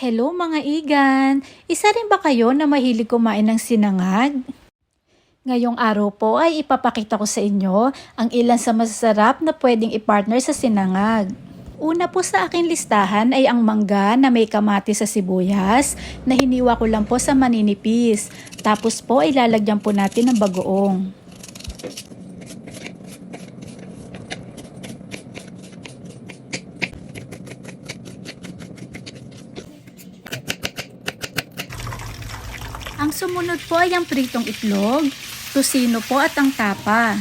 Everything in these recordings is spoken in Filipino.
Hello mga igan! Isa rin ba kayo na mahilig kumain ng sinangag? Ngayong araw po ay ipapakita ko sa inyo ang ilan sa masasarap na pwedeng ipartner sa sinangag. Una po sa aking listahan ay ang mangga na may kamatis sa sibuyas na hiniwa ko lang po sa maninipis. Tapos po ay lalagyan po natin ng bagoong. Ang sumunod po ay ang pritong itlog, tusino po at ang tapa.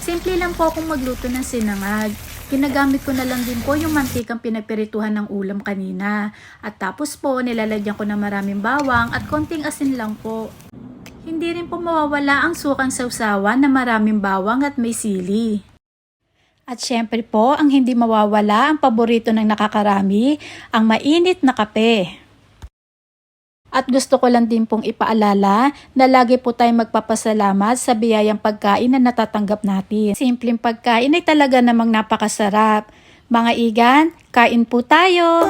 Simple lang po akong magluto ng sinangag. Ginagamit ko na lang din po yung mantikang pinapirituhan ng ulam kanina. At tapos po, nilalagyan ko ng maraming bawang at konting asin lang po. Hindi rin po mawawala ang sukang sausawan na maraming bawang at may sili. At syempre po, ang hindi mawawala ang paborito ng nakakarami, ang mainit na kape. At gusto ko lang din pong ipaalala na lagi po tayong magpapasalamat sa biyayang pagkain na natatanggap natin. Simpleng pagkain ay talaga namang napakasarap. Mga igan, kain po tayo!